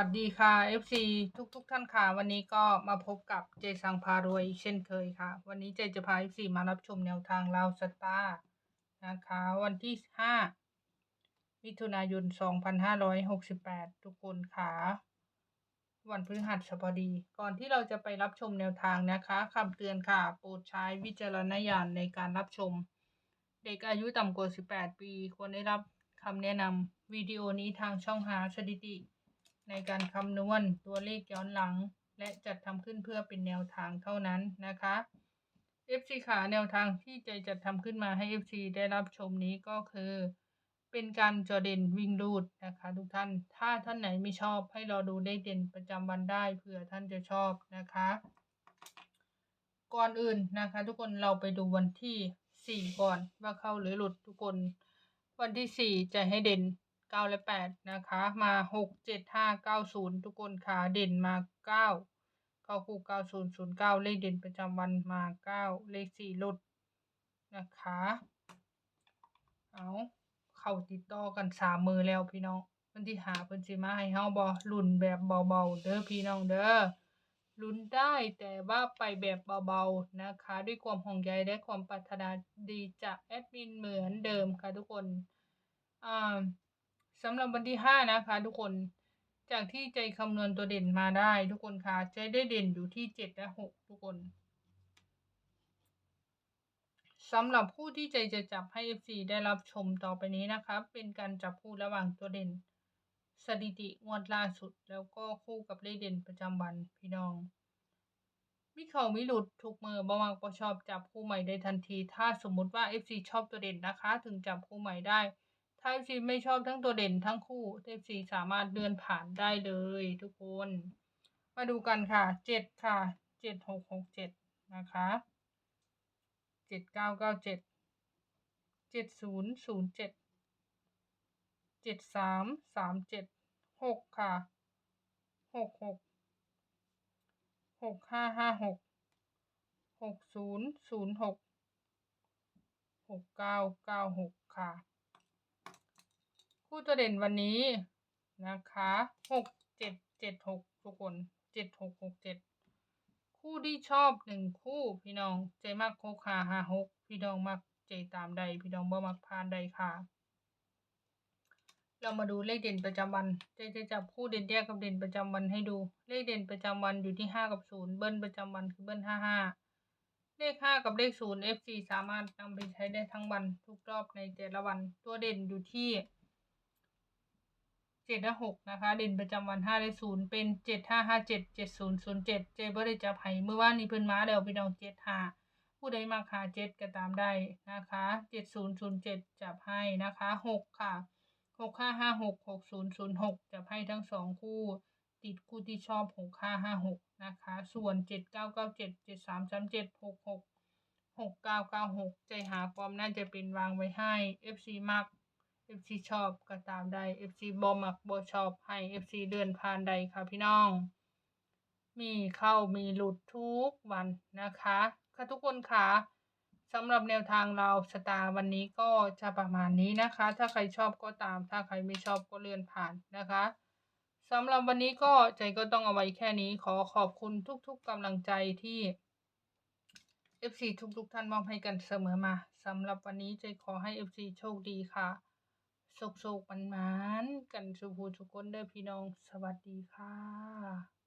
สวัสดีค่ะ FC ทุกทุกๆท่านค่ะ วันนี้ก็มาพบกับเจสังพารวยอีกเช่นเคยค่ะ วันนี้เจจะพา FC มารับชมแนวทางลาวสตาร์นะคะ วันที่ 5 มิถุนายน 2568 ทุกคนค่ะ วันพฤหัสบดี ก่อนที่เราจะไปรับชมแนวทางนะคะคำเตือนค่ะ โปรดใช้วิจารณญาณในการรับชม เด็กอายุต่ำกว่า 18 ปี ควรได้รับคำแนะนำวิดีโอนี้ทางช่องหาสถิติ ในการคำนวณตัวเลขย้อนหลัง และจัดทำขึ้นเพื่อเป็นแนวทางเท่านั้นนะคะ FC ขาแนวทางที่ใจจัดทำขึ้นมาให้ FC ได้รับชมนี้ก็คือ เป็นการจอเด่นวิ่งรูดนะคะทุกท่าน ถ้าท่านไหนไม่ชอบให้รอดูเลขเด่นประจำวันได้เผื่อท่านจะชอบนะคะ ก่อนอื่นนะคะ ทุกคนเราไปดูวันที่ 4 ก่อนว่าเข้าหรือหลุดทุกคน วันที่ 4 จะให้เด่น 9และ8นะคะมา6 7 5 9 0ทุกคนขาเด่นมา9เข้าคู่90 09เลขเด่นประจำวันมา9เลข4หลุดนะคะเอาเข้าติดต่อกันสามมือแล้วพี่น้องเพิ่นที่หาเพิ่นสิมาให้เฮาบ่ลุ่นแบบเบาๆเด้อพี่น้องเด้อลุ้นได้แต่ว่าไปแบบเบาๆนะคะ ด้วยความห่วงใยและความปรารถนาดีจากแอดมินเหมือนเดิมค่ะทุกคนอ่า สำหรับวันที่ห้านะคะ ทุกคนจากที่ใจคำนวณตัวเด่นมาได้ทุกคนค่ะใจได้เด่นอยู่ที่เจ็ดและหกทุกคนสำหรับผู้ที่ใจจะจับให้ FC ได้รับชมต่อไปนี้นะคะเป็นการจับคู่ระหว่างตัวเด่น สถิติงวดล่าสุด แล้วก็คู่กับเลขเด่นประจำวันพี่น้อง มิเขามิหลุดทุกมือบ่มักบ่ชอบจับคู่ใหม่ได้ทันที ถ้าสมมุติว่า FC ชอบตัวเด่นนะคะ ถึงจับคู่ใหม่ได้ ถ้า FC ไม่ชอบทั้งตัวเด่นทั้งคู่ FC สามารถเลื่อนผ่านได้เลยทุกคน มาดูกันค่ะเจ็ดค่ะเจ็ดหกหกเจ็ดนะคะเจ็ดเก้าเก้าเจ็ดเจ็ดศูนย์ศูนย์เจ็ดเจ็ดสามสามเจ็ดหกค่ะหกหกหกห้าห้าหกหกศูนย์ศูนย์หกหกเก้าเก้าหกค่ะ คู่ตัวเด่นวันนี้นะคะหกเจ็ดเจ็ดหกทุกคนเจ็ดหกหกเจ็ดคู่ที่ชอบหนึ่งคู่พี่น้องใจมากหกห้าห้าหกพี่น้องมักใจตามใด พี่น้องบ่มักพานใดค่ะ เรามาดูเลขเด่นประจำวันใจจะจับคู่เด่นแยกกับเด่นประจำวันให้ดู เลขเด่นประจำวันอยู่ที่ห้ากับศูนย์เบิ้ลประจำวันคือเบิ้ลห้าห้าเลขห้ากับเลขศูนย์ FC สามารถนำไปใช้ได้ทั้งวันทุกรอบในแต่ละวัน ตัวเด่นอยู่ที่ เจ็ดและหกนะคะ เด่นประจำวันห้าและศูนย์เป็นเจ็ดห้าห้าเจ็ดเจ็ดศูนย์ศูนย์เจ็ดเจบ่ได้จับไห้เมื่อวานนี้เพิ่นมาแล้วพี่น้องเจ็ดห้าผู้ใดมาหาเจ็ดก็ตามได้นะคะเจ็ดศูนย์ศูนย์เจ็ดจับให้นะคะหกค่ะหกห้าห้าหกหกศูนย์ศูนย์หกจับให้ทั้งสองคู่ติดคู่ที่ชอบหกห้าห้าหกนะคะ ส่วนเจ็ดเก้าเก้าเจ็ดเจ็ดสามสามเจ็ดหกหกหกเก้าเก้าหกใจหาความน่าจะเป็นวางไว้ให้ FC มัก FC ชอบก็ตามได้ FC บ่มักบ่ชอบให้ FC เดินผ่านใดค่ะพี่น้อง มีเข้ามีหลุดทุกวันนะคะ ค่ะทุกคนค่ะสำหรับแนวทางเราสตาร์วันนี้ก็จะประมาณนี้นะคะ ถ้าใครชอบก็ตาม ถ้าใครไม่ชอบก็เลื่อนผ่านนะคะสำหรับวันนี้ก็ใจก็ต้องเอาไว้แค่นี้ขอขอบคุณทุกๆกำลังใจที่ FC ทุกๆท่านมอบให้กันเสมอมาสำหรับวันนี้ใจขอให้ FC โชคดีค่ะ โชคๆมันๆ กันสุภูทุกคนเด้อพี่น้องสวัสดีค่ะ